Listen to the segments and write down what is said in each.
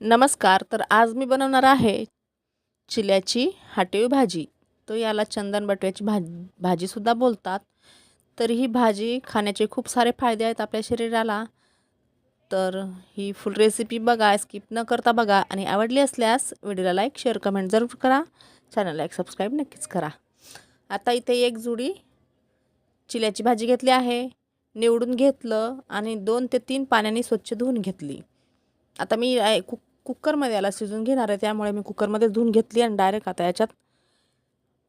नमस्कार तर आज मी बनवणार आहे चिल्याची हाटेवी भाजी. तो याला चंदन बटव्याची भाज भाजीसुद्धा बोलतात. तर ही भाजी खाण्याचे खूप सारे फायदे आहेत आपल्या शरीराला. तर ही फुल रेसिपी बघा स्किप न करता बघा. आणि आवडली असल्यास व्हिडिओला लाईक शेअर कमेंट जरूर करा. चॅनलला एक सबस्क्राईब नक्कीच करा. आता इथे एक जुडी चिल्याची भाजी घेतली आहे. निवडून घेतलं आणि दोन ते तीन पाण्याने स्वच्छ धुवून घेतली. आता मी कुक कुकरमध्ये याला शिजून घेणार आहे. त्यामुळे मी कुकरमध्ये धुवून घेतली आणि डायरेक्ट आता याच्यात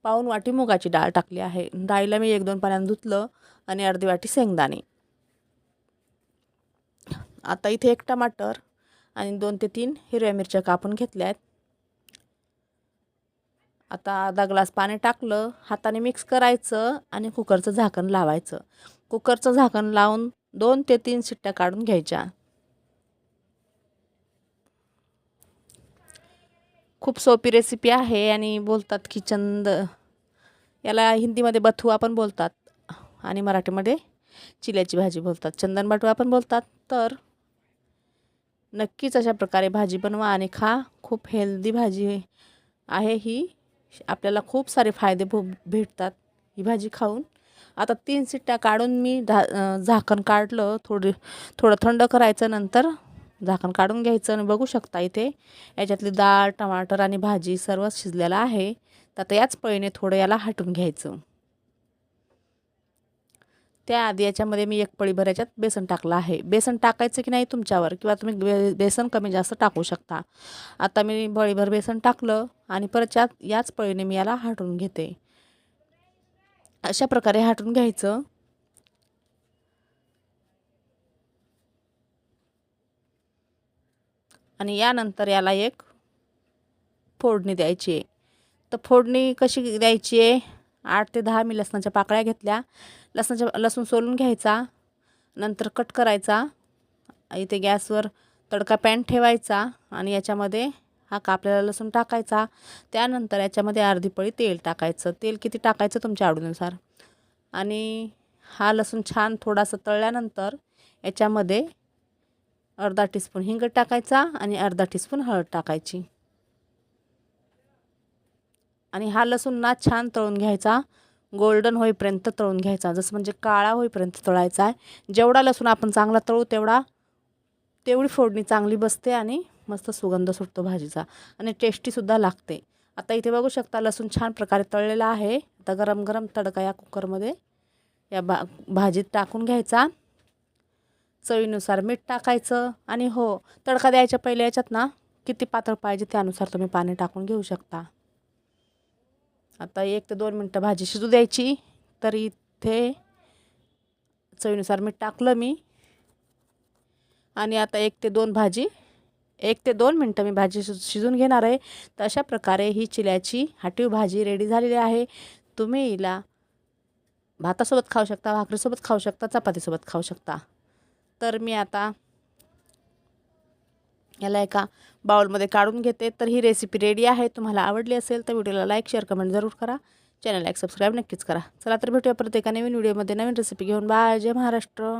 पाऊन वाटी मुगाची डाळ टाकली आहे. डाळीला मी एक दोन पाण्यानं धुतलं आणि अर्धी वाटी शेंगदाणे. आता इथे एक टमाटर आणि दोन ते तीन हिरव्या मिरच्या कापून घेतल्या आहेत. आता अर्धा ग्लास पाणी टाकलं हाताने मिक्स करायचं आणि कुकरचं झाकण लावायचं. कुकरचं झाकण लावून दोन ते तीन शिट्ट्या काढून घ्यायच्या. खूप सोपी रेसिपी आहे आणि बोलतात की चंद. याला हिंदीमध्ये बथुआ पण बोलतात. आणि मराठीमध्ये चिल्याची भाजी बोलतात. चंदन बटवा पण बोलतात. तर नक्कीच अशा प्रकारे भाजी बनवा आणि खा. खूप हेल्दी भाजी आहे ही. आपल्याला खूप सारे फायदे भो भेटतात ही भाजी खाऊन. आता तीन सिट्ट्या काढून मी ढा झाकण काढलं. थोडी थोडं थंड करायचं नंतर झाकण काढून घ्यायचं आणि बघू शकता इथे याच्यातली डाळ टमाटर आणि भाजी सर्व शिजलेलं आहे. तर आता याच पळीने थोडं याला हटून घ्यायचं. त्याआधी याच्यामध्ये मी एक पळीभर याच्यात बेसन टाकलं आहे. बेसन टाकायचं की नाही तुमच्यावर? किंवा तुम्ही बे बेसन कमी जास्त टाकू शकता. आता मी बळीभर बेसन टाकलं आणि परत याच पळीने मी याला हटून घेते. अशा प्रकारे हटून घ्यायचं. आणि यानंतर याला एक फोडणी द्यायची आहे. तर फोडणी कशी द्यायची आहे? आठ ते दहा मी लसणाच्या पाकळ्या घेतल्या. लसणाच्या लसूण सोलून घ्यायचा. नंतर कट करायचा. इथे गॅसवर तडका पॅन ठेवायचा आणि याच्यामध्ये हा कापलेला लसूण टाकायचा. त्यानंतर याच्यामध्ये अर्धी पळी तेल टाकायचं. तेल किती टाकायचं तुमच्या आवडीनुसार? आणि हा लसूण छान थोडासा तळल्यानंतर याच्यामध्ये अर्धा टीस्पून हिंग टाकायचा आणि अर्धा टीस्पून हळद टाकायची. आणि हा लसूण ना छान तळून घ्यायचा. गोल्डन होईपर्यंत तळून घ्यायचा. जसं म्हणजे काळा होईपर्यंत तळायचा आहे. जेवढा लसूण आपण चांगला तळू तेवढा तेवढी फोडणी चांगली बसते आणि मस्त सुगंध सुटतो भाजीचा. आणि टेस्टीसुद्धा लागते. आता इथे बघू शकता लसूण छान प्रकारे तळलेला आहे. आता गरम गरम तडका या कुकरमध्ये या भा भाजीत टाकून घ्यायचा. चवीनुसार मीठ टाकायचं आणि हो तडका द्यायच्या पहिले याच्यात ना किती पातळ पाहिजे त्यानुसार तुम्ही पाणी टाकून घेऊ शकता. आता एक ते दोन मिनटं भाजी शिजू द्यायची तर इथे चवीनुसार मीठ टाकलं मी. आणि आता एक ते दोन भाजी एक ते दोन मिनटं मी भाजी शिजून घेणार आहे. तर अशा प्रकारे ही चिल्याची हाटीव भाजी रेडी झालेली आहे. तुम्ही हिला भातासोबत खाऊ शकता भाकरीसोबत खाऊ शकता चपातीसोबत खाऊ शकता. तर मी आता याला एका बाउलमध्ये काढून घेते. तर ही रेसिपी रेडी आहे. तुम्हाला आवडली असेल तर व्हिडिओला लाईक शेअर कमेंट जरूर करा. चॅनलला एक सबस्क्राईब नक्कीच करा. चला तर भेटूया प्रत्येका नवीन व्हिडिओमध्ये नवीन रेसिपी घेऊन. बाय जय महाराष्ट्र.